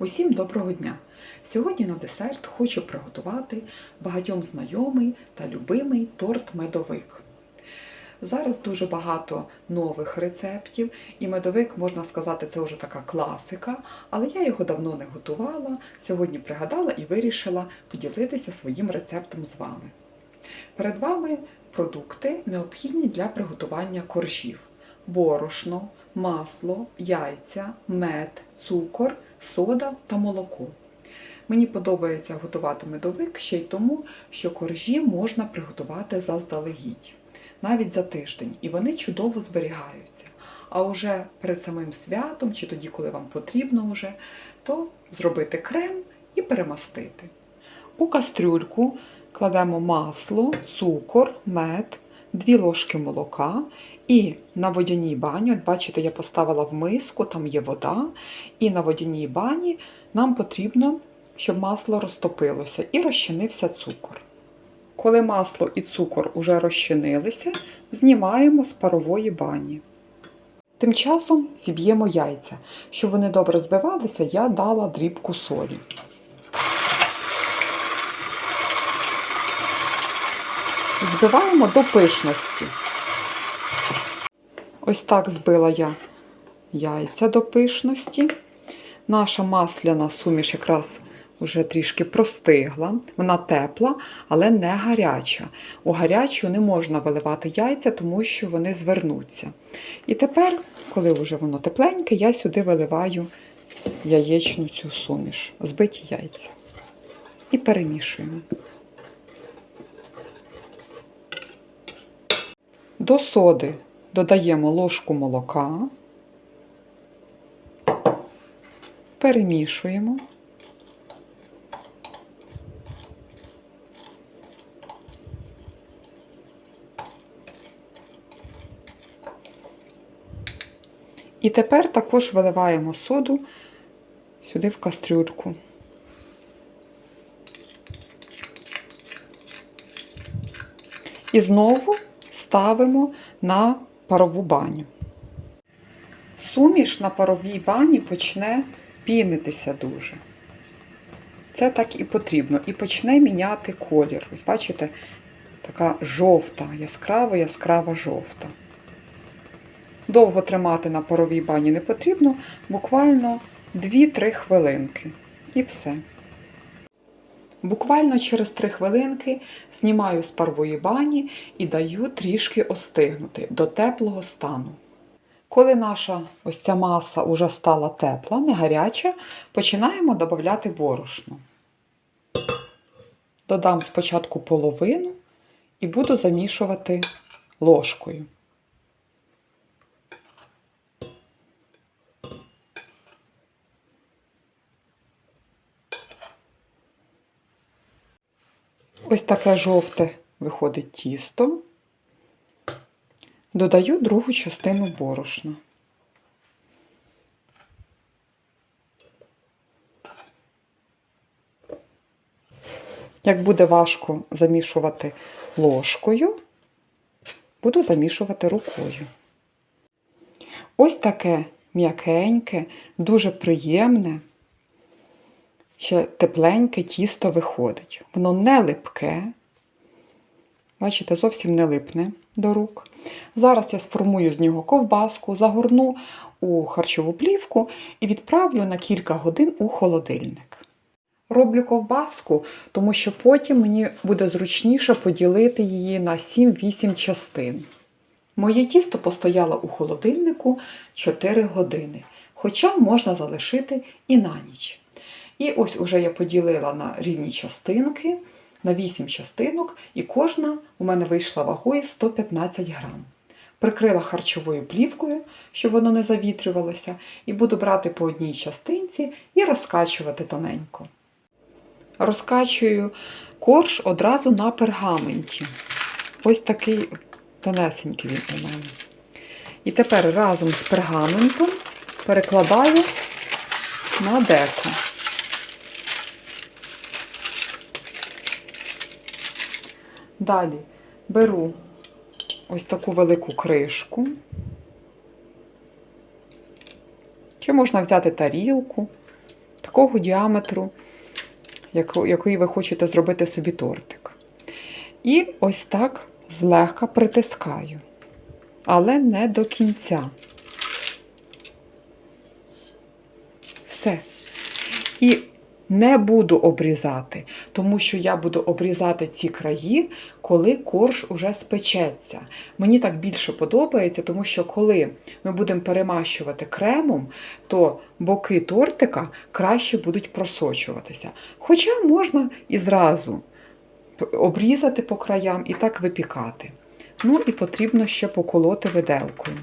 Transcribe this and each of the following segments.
Усім доброго дня! Сьогодні на десерт хочу приготувати багатьом знайомий та любимий торт-медовик. Зараз дуже багато нових рецептів, і медовик, можна сказати, це вже така класика, але я його давно не готувала. Сьогодні пригадала і вирішила поділитися своїм рецептом з вами. Перед вами продукти необхідні для приготування коржів: борошно, масло, яйця, мед, цукор, сода та молоко. Мені подобається готувати медовик ще й тому, що коржі можна приготувати заздалегідь, навіть за тиждень, і вони чудово зберігаються. А уже перед самим святом, чи тоді, коли вам потрібно вже, то зробити крем і перемастити. У кастрюльку кладемо масло, цукор, мед, 2 ложки молока і на водяній бані, от бачите, я поставила в миску, там є вода, і на водяній бані нам потрібно, щоб масло розтопилося і розчинився цукор. Коли масло і цукор уже розчинилися, знімаємо з парової бані. Тим часом зіб'ємо яйця. Щоб вони добре збивалися, я дала дрібку солі. Збиваємо до пишності. Ось так збила я яйця до пишності. Наша масляна суміш якраз вже трішки простигла. Вона тепла, але не гаряча. У гарячу не можна виливати яйця, тому що вони звернуться. І тепер, коли вже воно тепленьке, я сюди виливаю яєчну цю суміш, збиті яйця. І перемішуємо. До соди додаємо ложку молока, перемішуємо. І тепер також виливаємо соду сюди в кастрюльку. І знову ставимо на парову баню. Суміш на паровій бані почне пінитися дуже. Це так і потрібно. І почне міняти колір. Ось бачите, така жовта, яскрава, яскрава жовта. Довго тримати на паровій бані не потрібно, буквально 2-3 хвилинки. І все. Буквально через 3 хвилинки знімаю з парової бані і даю трішки остигнути до теплого стану. Коли наша ось ця маса вже стала тепла, не гаряча, починаємо додати борошно. Додам спочатку половину і буду замішувати ложкою. Ось таке жовте виходить тісто. Додаю другу частину борошна. Як буде важко замішувати ложкою, буду замішувати рукою. Ось таке м'якеньке, дуже приємне, ще тепленьке тісто виходить. Воно не липке, бачите, зовсім не липне до рук. Зараз я сформую з нього ковбаску, загорну у харчову плівку і відправлю на кілька годин у холодильник. Роблю ковбаску, тому що потім мені буде зручніше поділити її на 7-8 частин. Моє тісто постояло у холодильнику 4 години, хоча можна залишити і на ніч. І ось уже я поділила на рівні частинки, на 8 частинок, і кожна у мене вийшла вагою 115 грам. Прикрила харчовою плівкою, щоб воно не завітрювалося, і буду брати по одній частинці і розкачувати тоненько. Розкачую корж одразу на пергаменті. Ось такий тонесенький він у мене. І тепер разом з пергаментом перекладаю на деко. Далі беру ось таку велику кришку. Чи можна взяти тарілку. такого діаметру, який ви хочете зробити собі тортик. І ось так злегка притискаю, але не до кінця. Все. І не буду обрізати, тому що я буду обрізати ці краї, коли корж уже спечеться. Мені так більше подобається, тому що коли ми будемо перемащувати кремом, то боки тортика краще будуть просочуватися. Хоча можна і зразу обрізати по краям і так випікати. Ну і потрібно ще поколоти виделкою.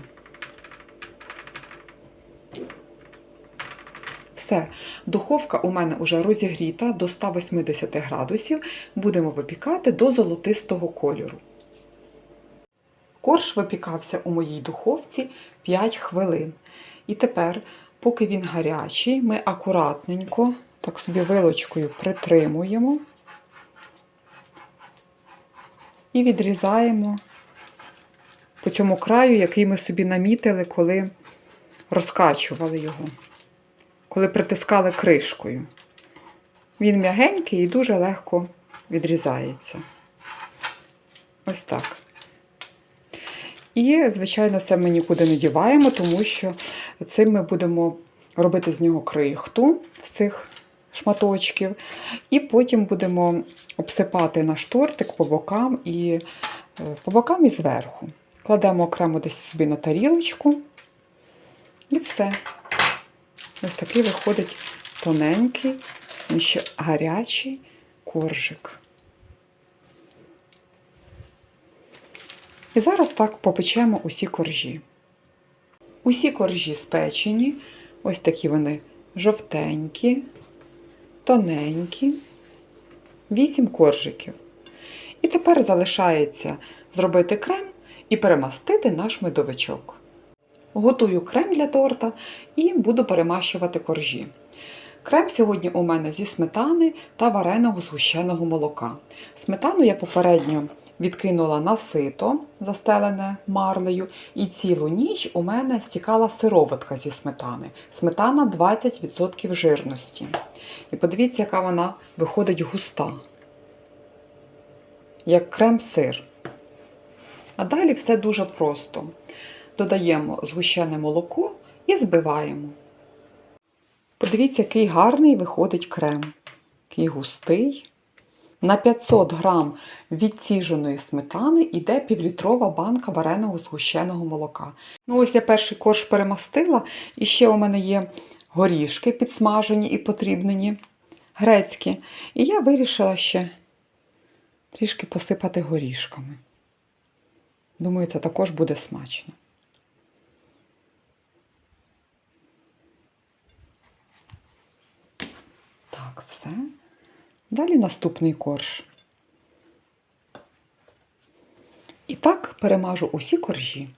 Все, духовка у мене вже розігріта до 180 градусів. Будемо випікати до золотистого кольору. Корж випікався у моїй духовці 5 хвилин. І тепер, поки він гарячий, ми акуратненько, так собі вилочкою притримуємо і відрізаємо по цьому краю, який ми собі намітили, коли розкачували його коли притискали кришкою. Він м'ягенький і дуже легко відрізається. Ось так. І, звичайно, це ми нікуди не діваємо, тому що цим ми будемо робити з нього крихту з цих шматочків. І потім будемо обсипати наш тортик по бокам і е, по бокам і зверху. Кладемо окремо десь собі на тарілочку. І все. Ось такий виходить тоненький, ще гарячий коржик. І зараз так попечемо усі коржі. Усі коржі спечені, ось такі вони жовтенькі, тоненькі, вісім коржиків. І тепер залишається зробити крем і перемастити наш медовичок. Готую крем для торта і буду перемащувати коржі. Крем сьогодні у мене зі сметани та вареного згущеного молока. Сметану я попередньо відкинула на сито, застелене марлею, і цілу ніч у мене стікала сироватка зі сметани. Сметана 20% жирності. І подивіться, яка вона виходить густа, як крем-сир. А далі все дуже просто додаємо згущене молоко і збиваємо. Подивіться, який гарний виходить крем. Який густий. На 500 грам відціженої сметани йде півлітрова банка вареного згущеного молока. Ну, ось я перший корж перемастила, і ще у мене є горішки підсмажені і потрібнені, грецькі. І я вирішила ще трішки посипати горішками. Думаю, це також буде смачно. Так, все. Далі наступний корж. І так перемажу усі коржі.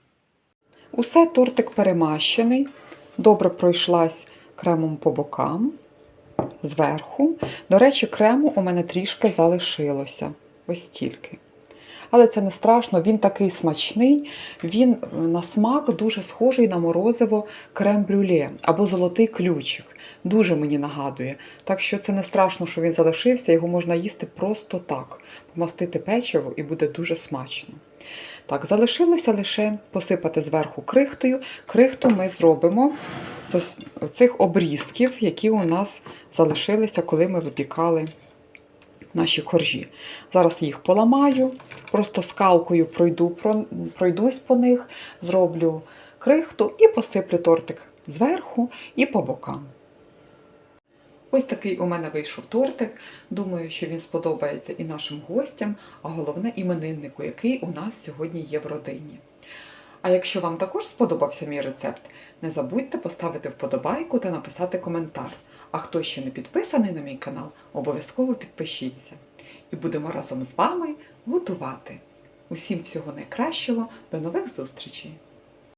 Усе тортик перемащений, добре пройшлась кремом по бокам, зверху. До речі, крему у мене трішки залишилося. Ось стільки. Але це не страшно, він такий смачний, він на смак дуже схожий на морозиво крем-брюле або золотий ключик. Дуже мені нагадує. Так що це не страшно, що він залишився, його можна їсти просто так, помастити печиво і буде дуже смачно. Так, залишилося лише посипати зверху крихтою. Крихту ми зробимо з цих обрізків, які у нас залишилися, коли ми випікали наші коржі. Зараз їх поламаю, просто скалкою пройду, пройдусь по них, зроблю крихту і посиплю тортик зверху і по бокам. Ось такий у мене вийшов тортик. Думаю, що він сподобається і нашим гостям, а головне імениннику, який у нас сьогодні є в родині. А якщо вам також сподобався мій рецепт, не забудьте поставити вподобайку та написати коментар. А хто ще не підписаний на мій канал, обов'язково підпишіться. І будемо разом з вами готувати. Усім всього найкращого, до нових зустрічей!